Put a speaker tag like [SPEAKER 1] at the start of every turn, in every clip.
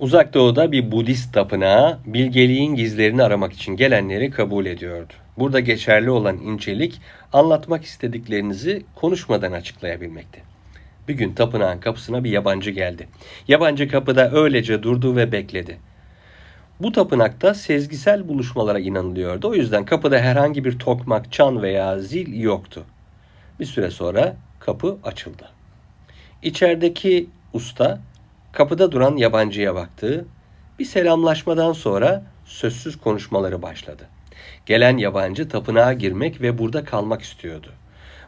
[SPEAKER 1] Uzak Doğu'da bir Budist tapınağı bilgeliğin gizlerini aramak için gelenleri kabul ediyordu. Burada geçerli olan incelik anlatmak istediklerinizi konuşmadan açıklayabilmekti. Bir gün tapınağın kapısına bir yabancı geldi. Yabancı kapıda öylece durdu ve bekledi. Bu tapınakta sezgisel buluşmalara inanılıyordu. O yüzden kapıda herhangi bir tokmak, çan veya zil yoktu. Bir süre sonra kapı açıldı. İçerideki usta kapıda duran yabancıya baktı. Bir selamlaşmadan sonra sözsüz konuşmaları başladı. Gelen yabancı tapınağa girmek ve burada kalmak istiyordu.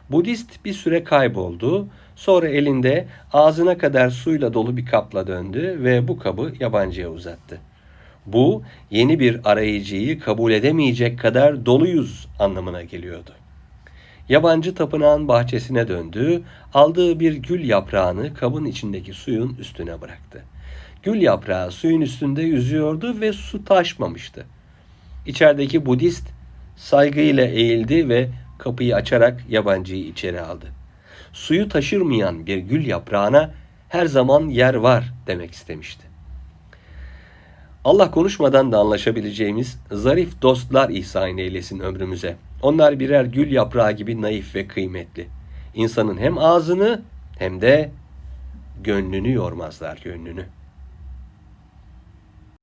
[SPEAKER 1] Budist bir süre kayboldu. Sonra elinde ağzına kadar suyla dolu bir kapla döndü ve bu kabı yabancıya uzattı. Bu yeni bir arayıcıyı kabul edemeyecek kadar doluyuz anlamına geliyordu. Yabancı tapınağın bahçesine döndü, aldığı bir gül yaprağını kabın içindeki suyun üstüne bıraktı. Gül yaprağı suyun üstünde yüzüyordu ve su taşmamıştı. İçerideki Budist saygıyla eğildi ve kapıyı açarak yabancıyı içeri aldı. Suyu taşırmayan bir gül yaprağına her zaman yer var demek istemişti. Allah konuşmadan da anlaşabileceğimiz zarif dostlar ihsan eylesin ömrümüze. Onlar birer gül yaprağı gibi naif ve kıymetli. İnsanın hem ağzını hem de gönlünü yormazlar gönlünü.